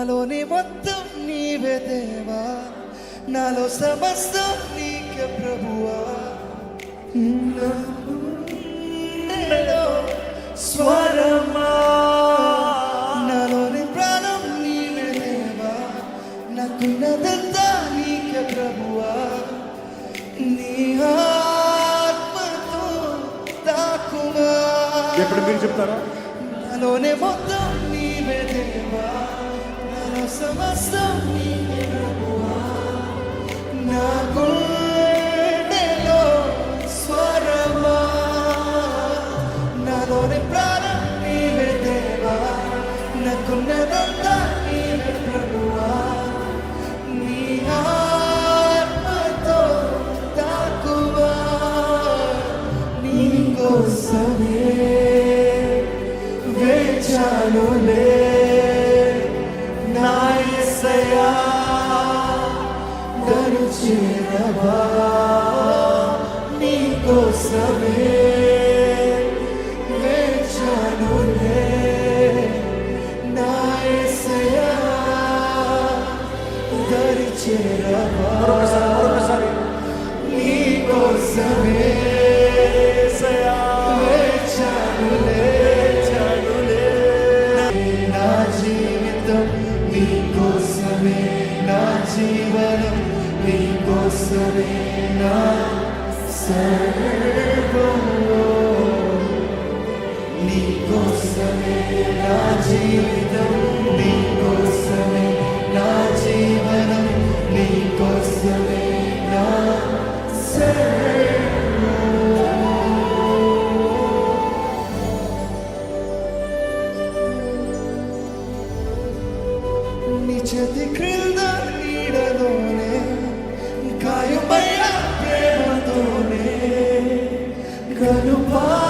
నాలోని మొత్తం నీవే దేవా. నాలో సమస్తం నీకే ప్రభువా. స్వరమా. నాలోని ప్రాణం నీవే దేవా. నాకున్నదంతా నీకే ప్రభువా. నీ ఆత్మతో తాకుమా ఎప్పుడు మీరు చెప్తారా? నాలోనే మొత్తం సమస్తం నీవే ప్రభువా నా గుండెలో స్వరమా నాలోని ప్రాణం నీవే దేవా నాకున్నదంతా నీవే ప్రభువా నీ ఆత్మతో తాకువా నీ కోసమే వేచానులే నా యేసయ్యా దరు చేరవా నీ. కోసమే వేచానులే నా సర్వము నీ కోసమే నా జీవితం నీ కోసమే నా జీవనం నీ కోసమే నా నీ చేతి క్రింద నీడలోనే గాయమైన Ganho Pai.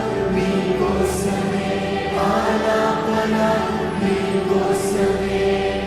ఆలాపన నీ కోసమే నా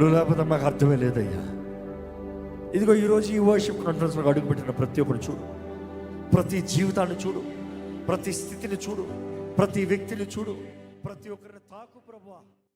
నువ్వు లేని మాకు అర్థమే లేదయ్యా. ఇదిగో ఈరోజు ఈ వర్షిప్ కాన్ఫరెన్స్లో అడుగుపెట్టిన ప్రతి ఒక్కరు చూడు. ప్రతి జీవితాన్ని చూడు. ప్రతి స్థితిని చూడు. ప్రతి వ్యక్తిని చూడు. ప్రతి ఒక్కరిని తాకు ప్రభు